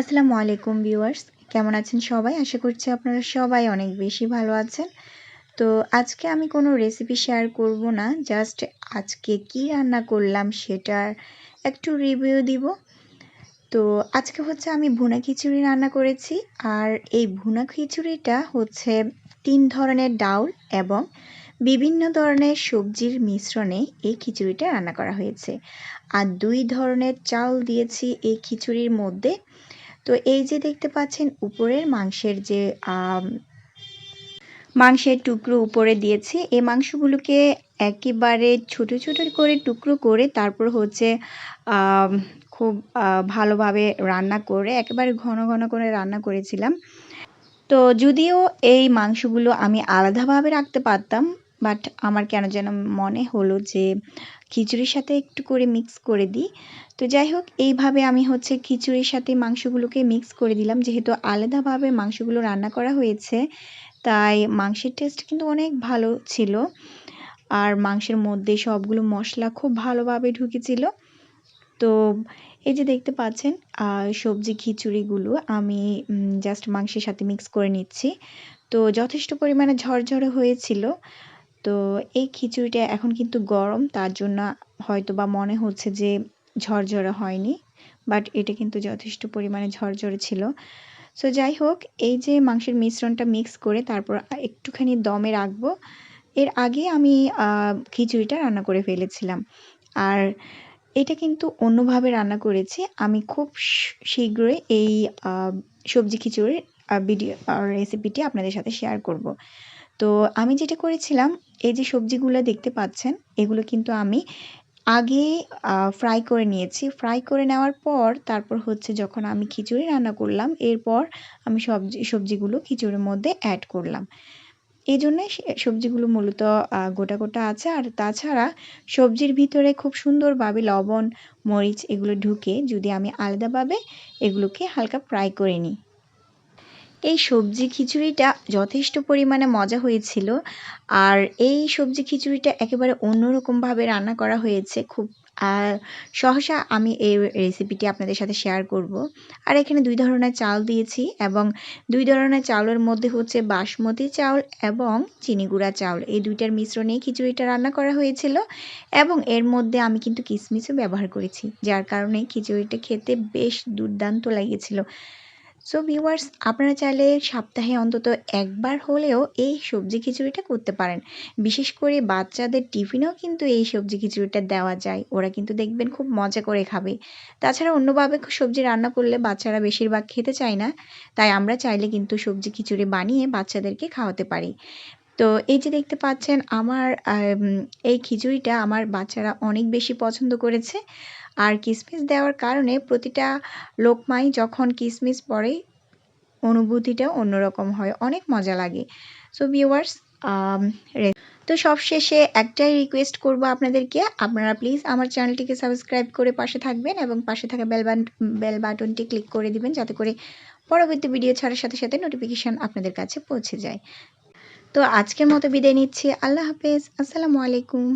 আসসালামু আলাইকুম ভিউয়ার্স, কেমন আছেন সবাই? আশা করছি আপনারা সবাই অনেক বেশি ভালো আছেন। তো আজকে আমি কোনো রেসিপি শেয়ার করব না জাস্ট আজকে কি রান্না করলাম সেটার একটু রিভিউ দিব। তো আজকে হচ্ছে আমি ভুনা খিচুড়ি রান্না করেছি, আর এই ভুনা খিচুড়িটা হচ্ছে তিন ধরনের ডাউল এবং বিভিন্ন ধরনের সবজির মিশ্রণে এই খিচুড়িটা রান্না করা হয়েছে। আর দুই ধরনের চাল দিয়েছি এই খিচুড়ির মধ্যে। তো এই যে দেখতে পাচ্ছেন উপরের মাংসের যে মাংসের টুকরো উপরে দিয়েছি, এই মাংসগুলোকে একেবারে ছোট ছোট করে টুকরো করে তারপর হচ্ছে খুব ভালোভাবে রান্না করে, একেবারে ঘন ঘন করে রান্না করেছিলাম। তো যদিও এই মাংসগুলো আমি আলাদাভাবে রাখতে পারতাম বাট আমার কেন যেন মনে হলো যে খিচুড়ির সাথে একটু করে মিক্স করে দিই। তো যাই হোক, এইভাবে আমি হচ্ছে খিচুড়ির সাথে মাংসগুলোকে মিক্স করে দিলাম। যেহেতু আলাদাভাবে মাংসগুলো রান্না করা হয়েছে, তাই মাংসের টেস্ট কিন্তু অনেক ভালো ছিল। আর মাংসের মধ্যে সবগুলো মশলা খুব ভালোভাবে ঢুকেছিল। তো এই যে দেখতে পাচ্ছেন সবজি খিচুড়িগুলো আমি জাস্ট মাংসের সাথে মিক্স করে নিচ্ছি। তো যথেষ্ট পরিমাণে ঝরঝরে হয়েছিল। তো এই খিচুড়িটা এখন কিন্তু গরম, তার জন্য হয়তো বা মনে হচ্ছে যে ঝরঝরে হয়নি বাট এটা কিন্তু যথেষ্ট পরিমাণে ঝরঝরে ছিল। সো যাই হোক, এই যে মাংসের মিশ্রণটা মিক্স করে তারপর একটুখানি দমে রাখব। এর আগে আমি খিচুড়িটা রান্না করে ফেলেছিলাম। আর এটা কিন্তু অন্যভাবে রান্না করেছি। আমি খুব শীঘ্রই এই সবজি খিচুড়ির ভিডিও রেসিপিটি আপনাদের সাথে শেয়ার করব। তো আমি যেটা করেছিলাম, এই যে সবজিগুলো দেখতে পাচ্ছেন, এগুলো কিন্তু আমি আগে ফ্রাই করে নিয়েছি। ফ্রাই করে নেওয়ার পর, তারপর হচ্ছে যখন আমি খিচুড়ি রান্না করলাম, এরপর আমি সবজি, সবজিগুলো খিচুড়ির মধ্যে অ্যাড করলাম। এই জন্যে সবজিগুলো মূলত গোটা গোটা আছে। আর তাছাড়া সবজির ভিতরে খুব সুন্দরভাবে লবণ, মরিচ এগুলো ঢুকে যদি আমি আলাদাভাবে এগুলোকে হালকা ফ্রাই করে নিই। এই সবজি খিচুড়িটা যথেষ্ট পরিমাণে মজা হয়েছিল আর এই সবজি খিচুড়িটা একেবারে অন্যরকমভাবে রান্না করা হয়েছে। খুব সহসা আমি এই রেসিপিটি আপনাদের সাথে শেয়ার করব। আর এখানে দুই ধরনের চাল দিয়েছি এবং দুই ধরনের চাউলের মধ্যে হচ্ছে বাসমতি চাউল এবং চিনি গুঁড়া চাউল এই দুইটার মিশ্রণে খিচুড়িটা রান্না করা হয়েছিল এবং এর মধ্যে আমি কিন্তু কিশমিশও ব্যবহার করেছি, যার কারণে খিচুড়িটা খেতে বেশ দুর্দান্ত লেগেছিল। সো ভিউয়ার্স আপনারা চাইলে সপ্তাহে অন্তত একবার হলেও এই সবজি খিচুড়িটা করতে পারেন। বিশেষ করে বাচ্চাদের টিফিনেও কিন্তু এই সবজি খিচুড়িটা দেওয়া যায়। ওরা কিন্তু দেখবেন খুব মজা করে খাবে। তাছাড়া অন্যভাবে সবজি রান্না করলে বাচ্চারা বেশিরভাগ খেতে চায় না। তাই আমরা চাইলে কিন্তু সবজি খিচুড়ি বানিয়ে বাচ্চাদেরকে খাওয়াতে পারি। তো, এই যে দেখতে পাচ্ছেন, আমার এই খিচুড়িটা আমার বাচ্চারা অনেক বেশি পছন্দ করেছে। আর কিসমিস দেওয়ার কারণে প্রতিটা লোকমাই যখন কিসমিস পড়ে অনুভূতিটা অন্যরকম হয়, অনেক মজা লাগে। সো ভিউয়ার্স তো সবশেষে একটাই রিকোয়েস্ট করব আপনাদেরকে, আপনারা প্লিজ আমার চ্যানেলটিকে সাবস্ক্রাইব করে পাশে থাকবেন এবং পাশে থাকা বেল বেল বাটনটি ক্লিক করে দিবেন যাতে করে পরবর্তী ভিডিও ছাড়ার সাথে সাথে নোটিফিকেশান আপনাদের কাছে পৌঁছে যায়। তো আজকের মতো বিদায় নিচ্ছি, আল্লাহ হাফেজ, আসসালামু আলাইকুম।